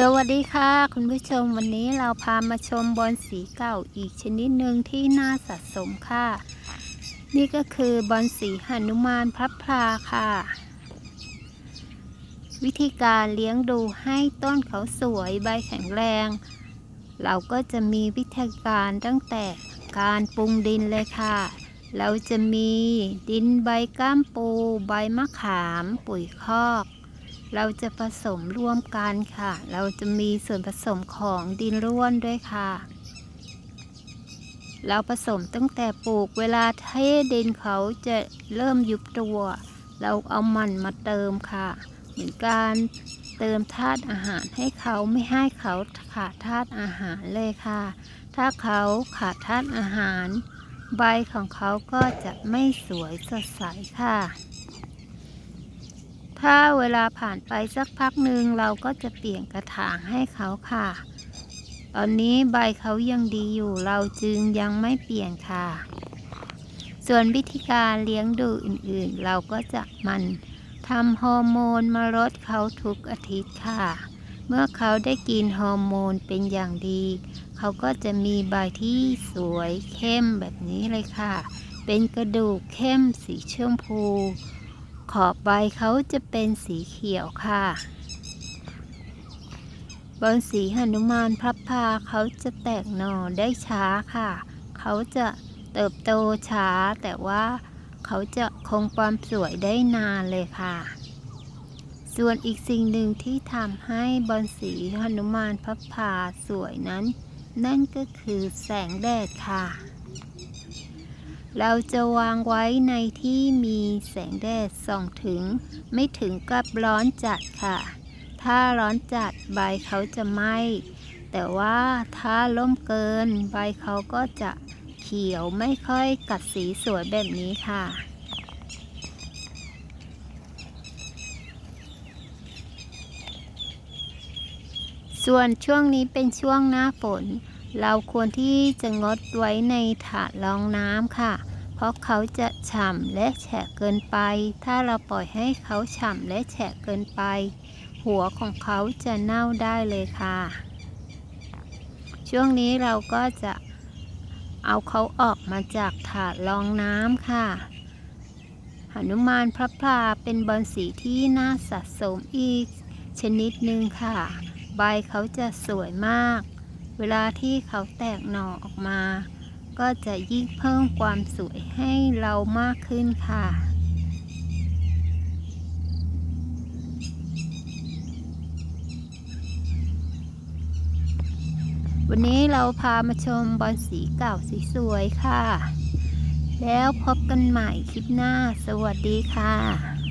สวัสดีค่ะ คุณผู้ชมวันนี้เราพามาชมบอลสีเก่าอีกชนิดหนึ่งที่น่าสะสมค่ะ นี่ก็คือบอลสีหนุมานพระพลาค่ะ วิธีการเลี้ยงดูให้ต้นเขาสวยใบแข็งแรง เราก็จะมีวิธีการตั้งแต่การปรุงดินเลยค่ะ เราจะมีดินใบก้ามปู ใบมะขาม ปุ๋ยคอก เราจะผสมร่วมกันค่ะ เราจะมีส่วนผสมของดินร่วนด้วยค่ะ เราผสมตั้งแต่ปลูกเวลาเทดินเขาจะเริ่มยุบตัว เราเอามันมาเติมค่ะ เหมือนการเติมธาตุอาหารให้เขาไม่ให้เขาขาดธาตุอาหารเลยค่ะ ถ้าเขาขาดธาตุอาหาร ใบของเขาก็จะไม่สวยสดใสค่ะ ถ้าเวลาผ่านไปสักพักหนึ่งเราก็จะเปลี่ยนกระถางให้เขาค่ะ ตอนนี้ใบเขายังดีอยู่เราจึงยังไม่เปลี่ยนค่ะ ส่วนวิธีการเลี้ยงดูอื่นๆ เราก็จะมันทำฮอร์โมนมาลดเขาทุกอาทิตย์ค่ะ เมื่อเขาได้กินฮอร์โมนเป็นอย่างดี เขาก็จะมีใบที่สวยเข้มแบบนี้เลยค่ะ เป็นกระดูกเข้มสีชมพู ขอบใบเขาจะเป็นสีเขียวค่ะบนสีหนุมานพับพาเขาจะแตกหน่อได้ช้าค่ะ เขาจะเติบโตช้าแต่ว่าเขาจะคงความสวยได้นานเลยค่ะ ส่วนอีกสิ่งหนึ่งที่ทำให้บอนสีหนุมานพับพาสวยนั้น นั่นก็คือแสงแดดค่ะ เราจะวางไว้ในที่มีแสงแดดส่องถึง ไม่ถึงกับร้อนจัดค่ะ ถ้าร้อนจัดใบเขาจะไหม้แต่ว่าถ้าล่มเกินใบเขาก็จะเขียวไม่ค่อยกัดสีสวยแบบนี้ค่ะ ส่วนช่วงนี้เป็นช่วงหน้าฝน เราควรที่จะงดไว้ในถาดรองน้ำค่ะ เพราะเขาจะฉ่ำและแฉะเกินไป ถ้าเราปล่อยให้เขาฉ่ำและแฉะเกินไป หัวของเขาจะเน่าได้เลยค่ะ ช่วงนี้เราก็จะเอาเขาออกมาจากถาดรองน้ำค่ะหนุมานพระพลาเป็นบอลสีที่น่าสะสมอีกชนิดหนึ่งค่ะ ใบเขาจะสวยมาก เวลาที่เขาแตกหน่อออกมา ก็จะยิ่งเพิ่มความสวยให้เรามากขึ้นค่ะ วันนี้เราพามาชมบอลสีเก่าสีสวยค่ะ แล้วพบกันใหม่คลิปหน้า สวัสดีค่ะ